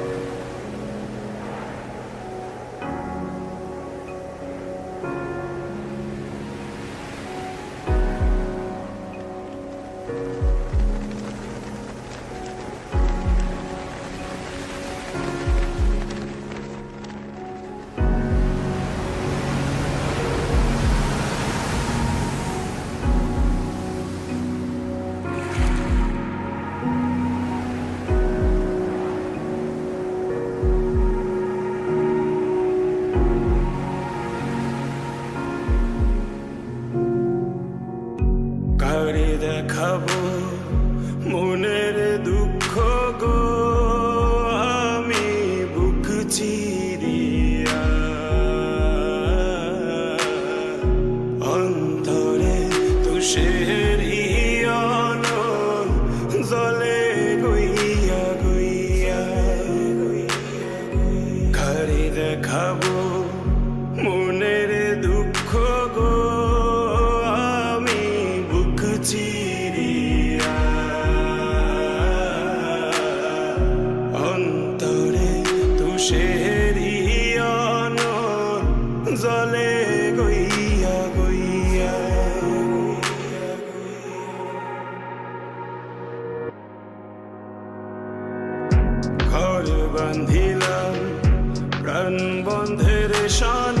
কারে ঘরে দেখাবো মনের বন্ধের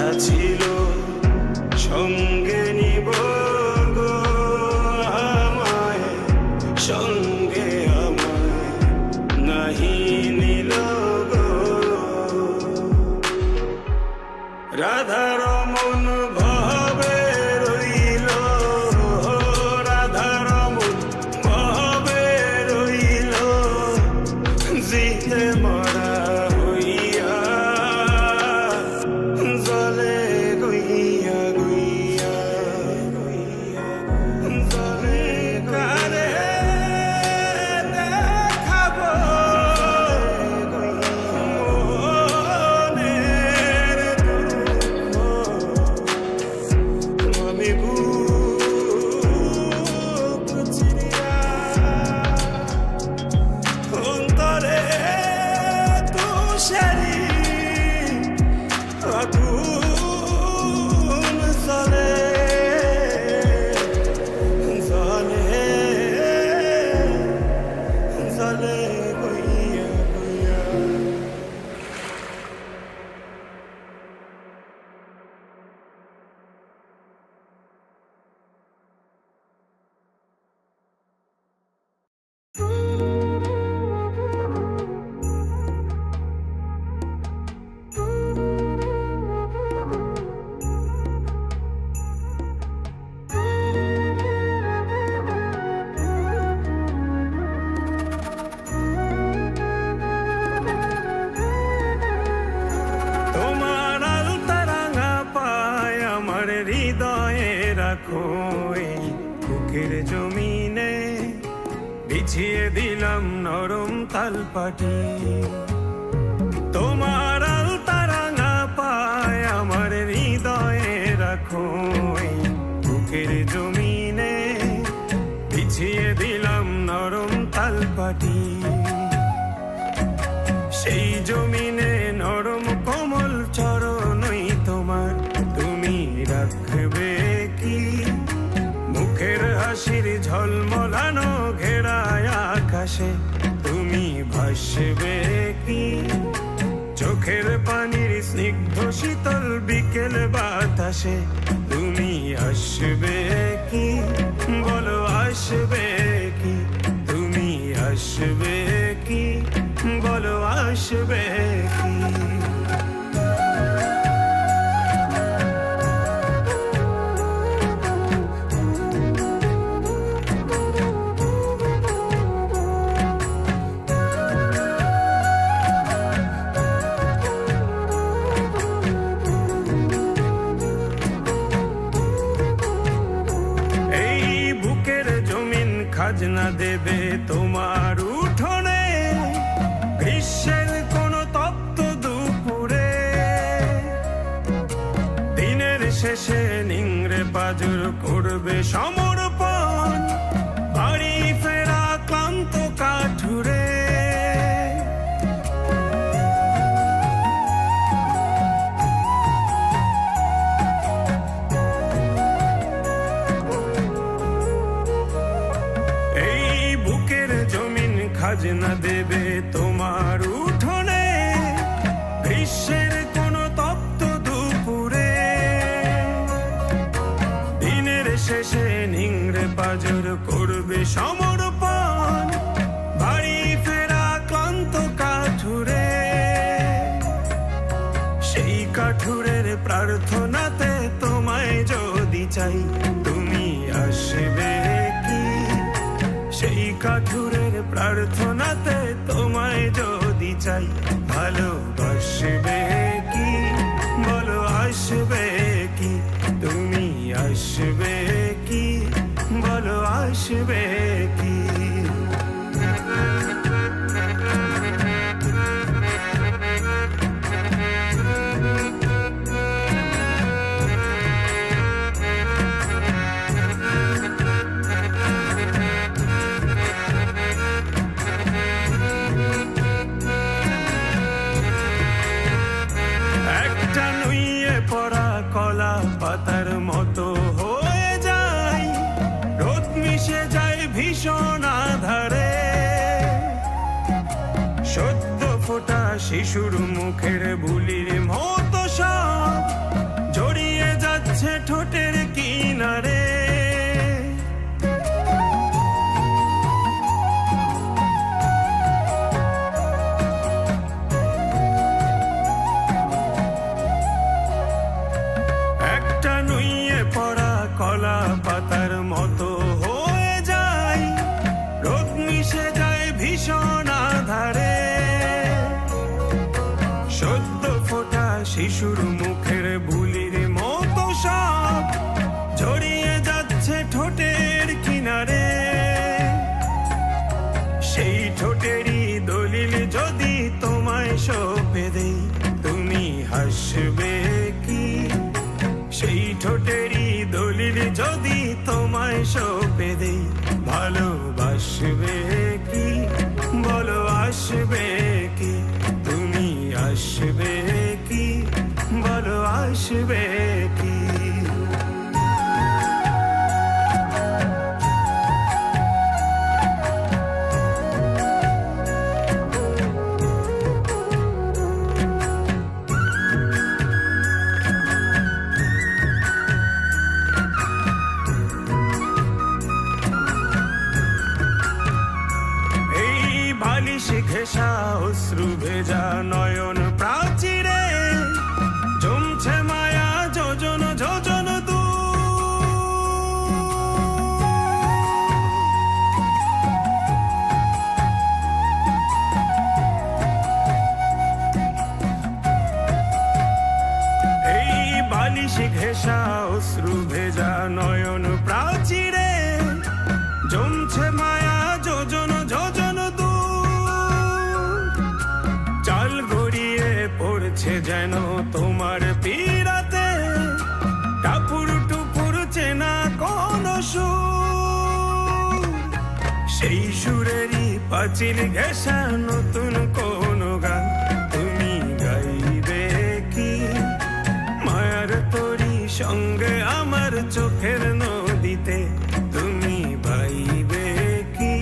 had to তালপাটি তোমার আলতারাঙা পায় আমার হৃদয়ে রাখো। বুকের জমিনে বিছিয়ে দিলাম নরম তালপাটি। সেই জমিনে নরম কমল চরণই তোমার। তুমি রাখবে কি? মুখের হাসির ঝলমলানো ঘেরায় আকাশে। ভাসবে কি? চোখের পানির স্নিগ্ধ শীতল বিকেল বাতাসে তুমি আসবে কি? বলো, আসবে কি? তুমি আসবে কি? বলো, আসবে পাজুর করবে সমর্পণ নিংড়ে করবে সমর্পণ। বাড়ি ফেরা ক্লান্ত কাঠুরে। সেই কাঠুরের প্রার্থনাতে তোমায় যদি চাই, তুমি আসবে কি? সেই কাঠুরের প্রার্থনাতে তোমায় যদি চাই, ভালোবাসবে কলা পাতার মতো হয়ে যায়। রোদ মিশে যায় ভীষণ আধারে। সদ্য ফোটা শিশুর মুখের বুলির শিশুর মুখের বুলির মতো সব জড়িয়ে যাচ্ছে ঠোঁটের কিনারে। সেই ঠোঁটেরই দলিল যদি তোমায় সঁপে দেই, তুমি হাসবে কি? সেই ঠোঁটেরই দলিল যদি তোমায় সঁপে দেই ঘেঁষা অশ্রু ভেজা নয়ন পড়ছে যেন তোমার পীড়াতে। টাপুর টুপুর চেনা কোন সুর? সেই সুরেরই পাচিল ঘেঁষা নতুন কোন গান। তুমি গাইবে কি? মায়ার তরি সঙ্গে আমার চোখের নদীতে। তুমি বাইবে কি?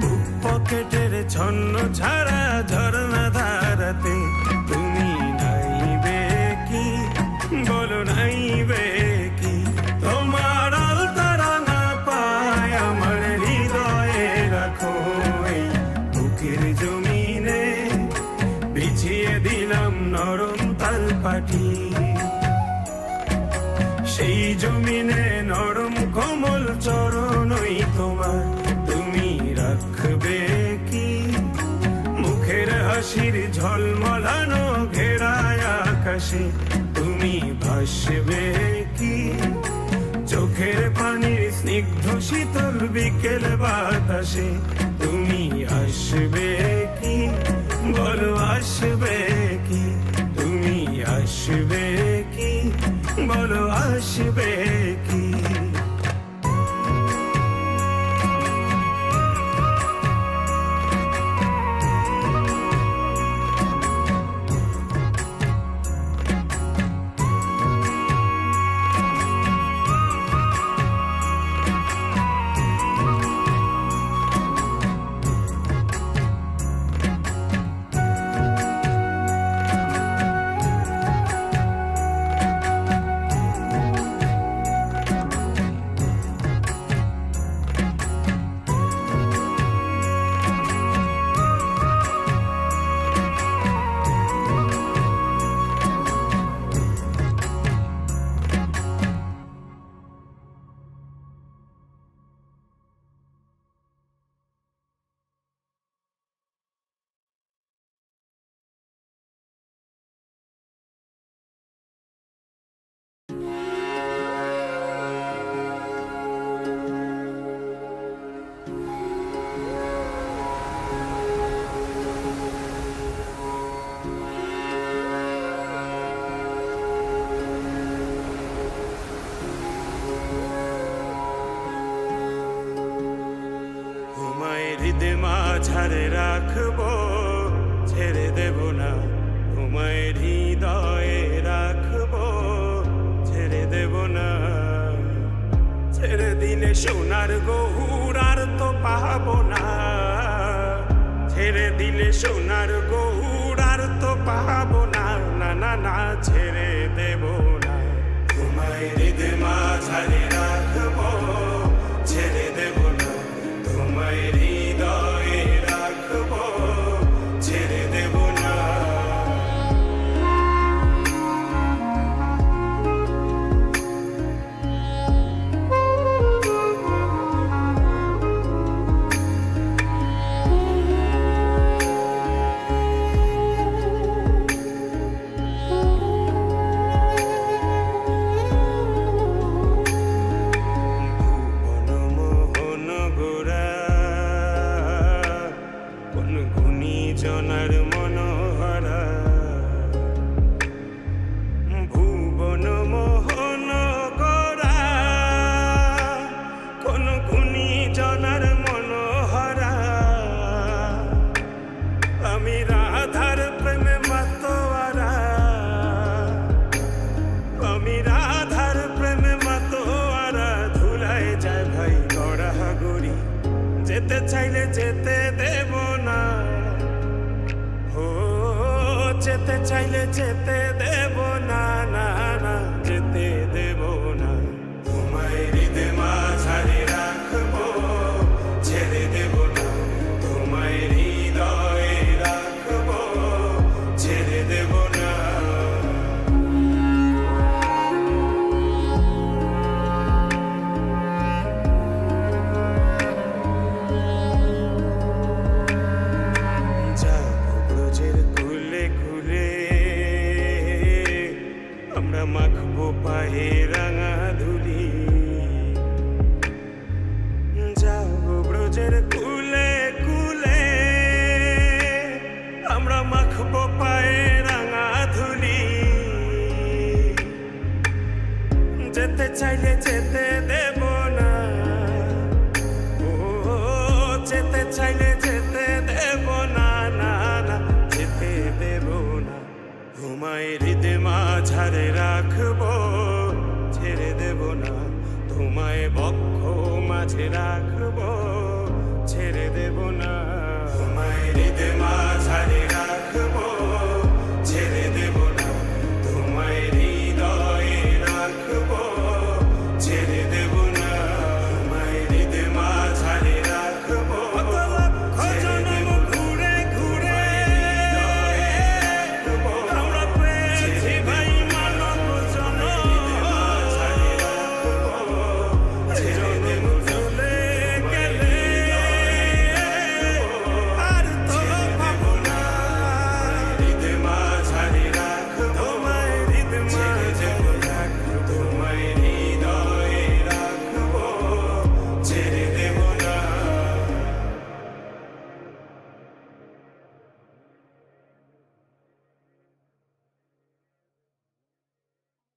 বুক পকেটের ছন্ন ছাড়া ঝর্ণা ধারাতে। চরণই তোমার, তুমি রাখবে কি? মুখের হাসির ঝলমলানো ঘেরায় আকাশে, তুমি ভাসবে কি? চোখের পানির স্নিগ্ধ শীতল বিকেল বাতাসে, তুমি আসবে কি? বলো, আসবে কি? তুমি আসবে কি? বলো, আসবে কি? মাঝারে রাখব, ছেড়ে দেব না। ঘুমায় হৃদয়ে রাখব, ছেড়ে দেব না। ছেড়ে দিলে সোনার গহুর আর তো পাবো না। ছেড়ে দিলে সোনার গহুর আর তো পাবো না না না, ছেড়ে দেব না। ঘুমায় হৃদে মাঝারে যেতে চাইলে যেতে দেব। তোমায় হৃদে মাঝারে রাখব ছেড়ে দেব না। তোমায় বক্ষ মাঝে রাখব।